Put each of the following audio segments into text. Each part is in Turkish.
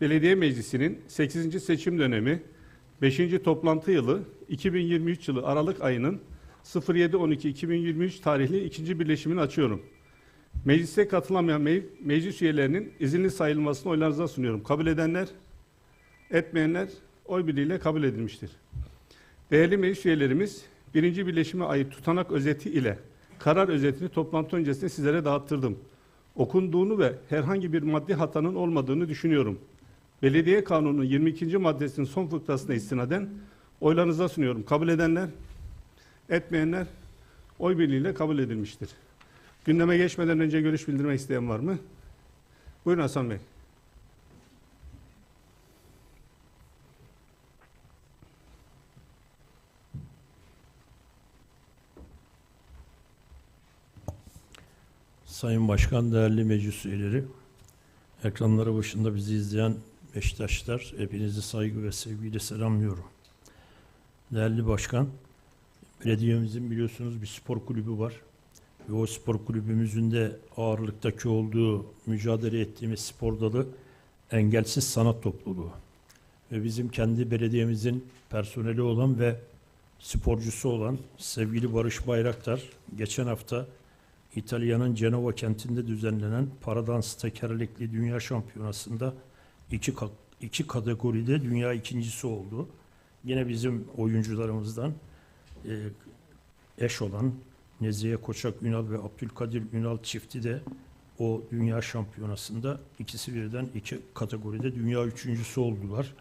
Belediye Meclisi'nin 8. seçim dönemi 5. toplantı yılı 2023 yılı Aralık ayının 07.12.2023 tarihli ikinci birleşimini açıyorum. Meclise katılamayan me- meclis üyelerinin izinli sayılmasını oylarınıza sunuyorum. Kabul edenler, etmeyenler oy birliğiyle kabul edilmiştir. Değerli meclis üyelerimiz, birinci birleşime ait tutanak özeti ile karar özetini toplantı öncesinde sizlere dağıttırdım. Okunduğunu ve herhangi bir maddi hatanın olmadığını düşünüyorum. Belediye Kanunu'nun 22. maddesinin son fıkrasına istinaden oylarınıza sunuyorum. Kabul edenler, etmeyenler oy birliğiyle kabul edilmiştir. Gündeme geçmeden önce görüş bildirmek isteyen var mı? Buyurun Hasan Bey. Sayın Başkan, değerli meclis üyeleri, ekranları başında bizi izleyen Beşiktaşlar, hepinizi saygı ve sevgiyle selamlıyorum. Değerli Başkan, belediyemizin biliyorsunuz bir spor kulübü var. Ve o spor kulübümüzün de ağırlıktaki olduğu, mücadele ettiğimiz spor dalı engelsiz sanat topluluğu. Ve bizim kendi belediyemizin personeli olan ve sporcusu olan sevgili Barış Bayraktar, geçen hafta İtalya'nın Cenova kentinde düzenlenen paradans tekerlekli dünya şampiyonasında iki, iki kategoride dünya ikincisi oldu. Yine bizim oyuncularımızdan e, eş olan Nezihe Koçak Ünal ve Abdülkadir Ünal çifti de o dünya şampiyonasında ikisi birden iki kategoride dünya üçüncüsü oldular.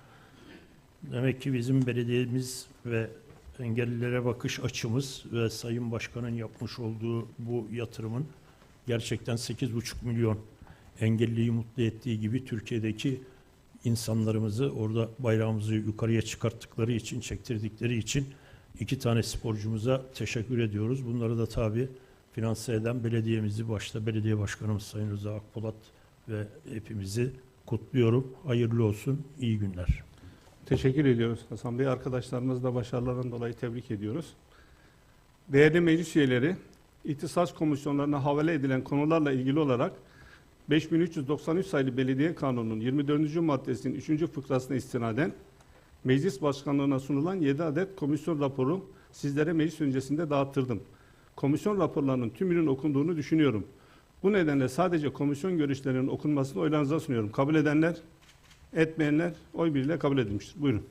Demek ki bizim belediyemiz ve engellilere bakış açımız ve Sayın Başkan'ın yapmış olduğu bu yatırımın gerçekten 8,5 milyon engelliyi mutlu ettiği gibi Türkiye'deki insanlarımızı orada bayrağımızı yukarıya çıkarttıkları için, çektirdikleri için iki tane sporcumuza teşekkür ediyoruz. Bunları da tabii finanse eden belediyemizi başta belediye başkanımız Sayın Rıza Akpolat ve hepimizi kutluyorum. Hayırlı olsun, iyi günler. Teşekkür ediyoruz Hasan Bey. Arkadaşlarımız da başarılarından dolayı tebrik ediyoruz. Değerli meclis üyeleri, ihtisas komisyonlarına havale edilen konularla ilgili olarak 5393 sayılı Belediye Kanunu'nun 24. maddesinin 3. fıkrasına istinaden Meclis Başkanlığı'na sunulan 7 adet komisyon raporu sizlere meclis öncesinde dağıttırdım. Komisyon raporlarının tümünün okunduğunu düşünüyorum. Bu nedenle sadece komisyon görüşlerinin okunmasını oylarınıza sunuyorum. Kabul edenler, etmeyenler oy birliğiyle kabul edilmiştir. Buyurun.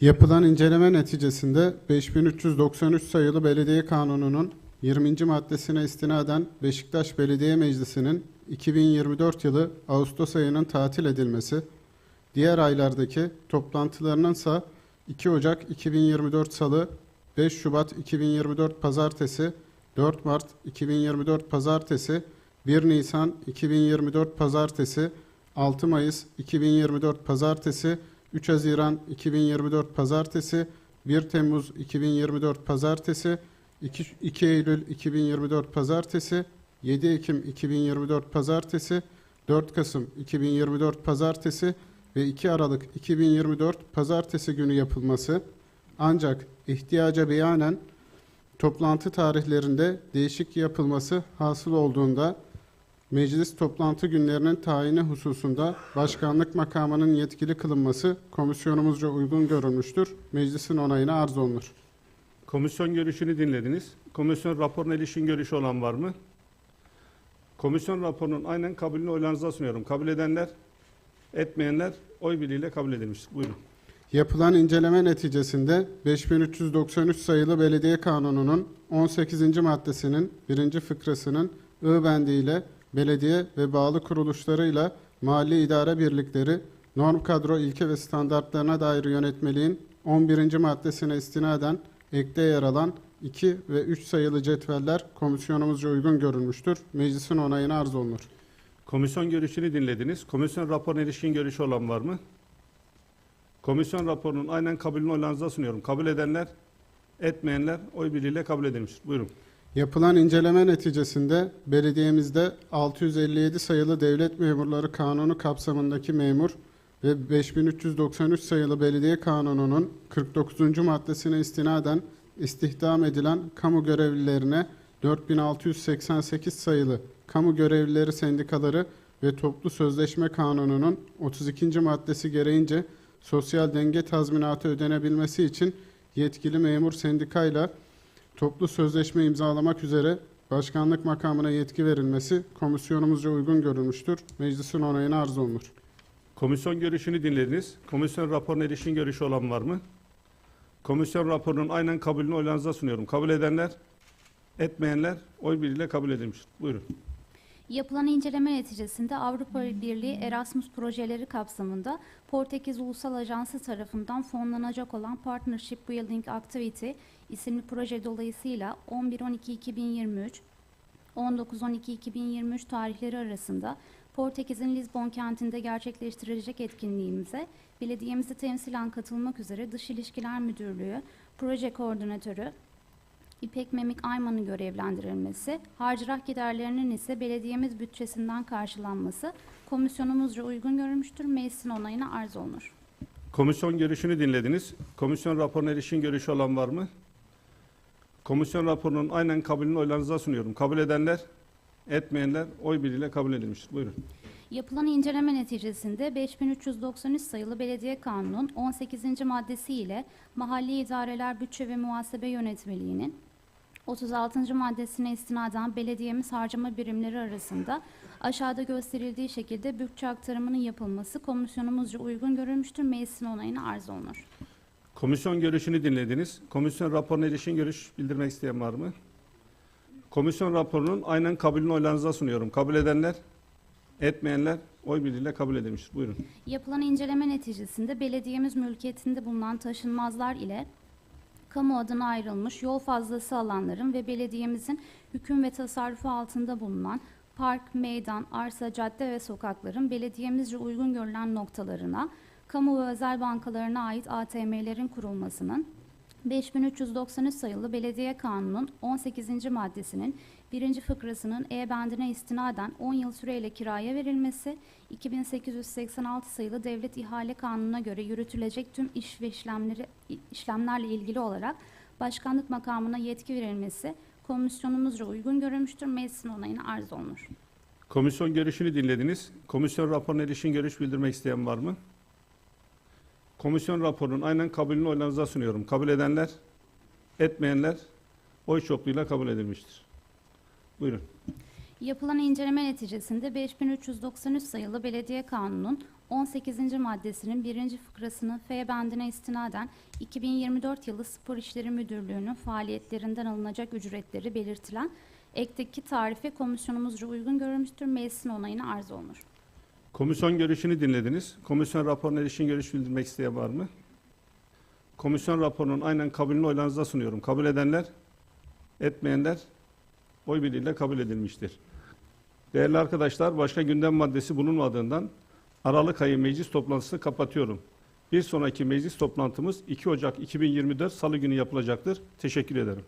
Yapılan inceleme neticesinde 5393 sayılı Belediye Kanunu'nun 20. maddesine istinaden Beşiktaş Belediye Meclisi'nin 2024 yılı Ağustos ayının tatil edilmesi, diğer aylardaki toplantılarının ise 2 Ocak 2024 Salı, 5 Şubat 2024 Pazartesi, 4 Mart 2024 Pazartesi, 1 Nisan 2024 Pazartesi, 6 Mayıs 2024 Pazartesi, 3 Haziran 2024 Pazartesi, 1 Temmuz 2024 Pazartesi, 2, 2 Eylül 2024 Pazartesi, 7 Ekim 2024 Pazartesi, 4 Kasım 2024 Pazartesi ve 2 Aralık 2024 Pazartesi günü yapılması. Ancak ihtiyaca beyanen toplantı tarihlerinde değişik yapılması hasıl olduğunda Meclis toplantı günlerinin tayini hususunda başkanlık makamının yetkili kılınması komisyonumuzca uygun görülmüştür. Meclisin onayına arz olunur. Komisyon görüşünü dinlediniz. Komisyon raporuna ilişkin görüşü olan var mı? Komisyon raporunun aynen kabulünü oylarınıza sunuyorum. Kabul edenler, etmeyenler oy birliğiyle kabul edilmiştir. Buyurun. Yapılan inceleme neticesinde 5393 sayılı Belediye Kanunu'nun 18. maddesinin 1. fıkrasının I bendiyle belediye ve bağlı kuruluşlarıyla mali idare birlikleri norm kadro ilke ve standartlarına dair yönetmeliğin 11. maddesine istinaden ekte yer alan 2 ve 3 sayılı cetveller komisyonumuzca uygun görülmüştür. Meclisin onayına arz olunur. Komisyon görüşünü dinlediniz. Komisyon raporuna ilişkin görüşü olan var mı? Komisyon raporunun aynen kabulünü oylarınıza sunuyorum. Kabul edenler, etmeyenler oy birliğiyle kabul edilmiştir. Buyurun. Yapılan inceleme neticesinde belediyemizde 657 sayılı devlet memurları kanunu kapsamındaki memur ve 5393 sayılı belediye kanununun 49. maddesine istinaden istihdam edilen kamu görevlilerine 4688 sayılı kamu görevlileri sendikaları ve Toplu Sözleşme Kanunu'nun 32. maddesi gereğince sosyal denge tazminatı ödenebilmesi için yetkili memur sendikayla toplu sözleşme imzalamak üzere başkanlık makamına yetki verilmesi komisyonumuzca uygun görülmüştür. Meclisin onayına arz olunur. Komisyon görüşünü dinlediniz. Komisyon raporuna ilişkin görüşü olan var mı? Komisyon raporunun aynen kabulünü oylarınıza sunuyorum. Kabul edenler, etmeyenler oy birliğiyle kabul edilmiştir. Buyurun. Yapılan inceleme neticesinde Avrupa Birliği Erasmus projeleri kapsamında Portekiz Ulusal Ajansı tarafından fonlanacak olan Partnership Building Activity isimli proje dolayısıyla 11-12-2023, 19-12-2023 tarihleri arasında Portekiz'in Lizbon kentinde gerçekleştirilecek etkinliğimize belediyemizi temsilen katılmak üzere Dış İlişkiler Müdürlüğü, Proje Koordinatörü, İpek Memik Ayman'ın görevlendirilmesi, harcırah giderlerinin ise belediyemiz bütçesinden karşılanması komisyonumuzca uygun görülmüştür. Meclisin onayına arz olunur. Komisyon görüşünü dinlediniz. Komisyon raporuna ilişkin görüşü olan var mı? Komisyon raporunun aynen kabulünü oylarınıza sunuyorum. Kabul edenler, etmeyenler oy birliğiyle kabul edilmiştir. Buyurun. Yapılan inceleme neticesinde 5393 sayılı Belediye Kanunu'nun 18. maddesi ile Mahalli İdareler Bütçe ve Muhasebe Yönetmeliği'nin 36. maddesine istinaden belediyemiz harcama birimleri arasında aşağıda gösterildiği şekilde bütçe aktarımının yapılması komisyonumuzca uygun görülmüştür. Meclisin onayına arz olunur. Komisyon görüşünü dinlediniz. Komisyon raporuna ilişkin görüş bildirmek isteyen var mı? Komisyon raporunun aynen kabulünü oylarınıza sunuyorum. Kabul edenler, etmeyenler oy birliğiyle kabul edilmiştir. Buyurun. Yapılan inceleme neticesinde belediyemiz mülkiyetinde bulunan taşınmazlar ile kamu adına ayrılmış yol fazlası alanların ve belediyemizin hüküm ve tasarrufu altında bulunan park, meydan, arsa, cadde ve sokakların belediyemizce uygun görülen noktalarına, kamu ve özel bankalarına ait ATM'lerin kurulmasının 5393 sayılı Belediye Kanunu'nun 18. maddesinin birinci fıkrasının E bendine istinaden 10 yıl süreyle kiraya verilmesi, 2886 sayılı Devlet İhale Kanunu'na göre yürütülecek tüm iş ve işlemleri işlemlerle ilgili olarak başkanlık makamına yetki verilmesi komisyonumuzca uygun görülmüştür. Meclisin onayına arz olunur. Komisyon görüşünü dinlediniz. Komisyon raporuna ilişkin görüş bildirmek isteyen var mı? Komisyon raporunun aynen kabulünü oylarınıza sunuyorum. Kabul edenler, etmeyenler oy çokluğuyla kabul edilmiştir. Buyurun. Yapılan inceleme neticesinde 5393 sayılı Belediye Kanunu'nun 18. maddesinin birinci fıkrasını F bendine istinaden 2024 yılı Spor İşleri Müdürlüğü'nün faaliyetlerinden alınacak ücretleri belirtilen ekteki tarife komisyonumuzca uygun görülmüştür. Meclisin onayına arz olunur. Komisyon görüşünü dinlediniz. Komisyon raporuna ilişkin görüş bildirmek isteyen var mı? Komisyon raporunun aynen kabulünü oylarınıza sunuyorum. Kabul edenler, etmeyenler oy birliğiyle kabul edilmiştir. Değerli arkadaşlar, başka gündem maddesi bulunmadığından Aralık ayı meclis toplantısını kapatıyorum. Bir sonraki meclis toplantımız 2 Ocak 2024 Salı günü yapılacaktır. Teşekkür ederim.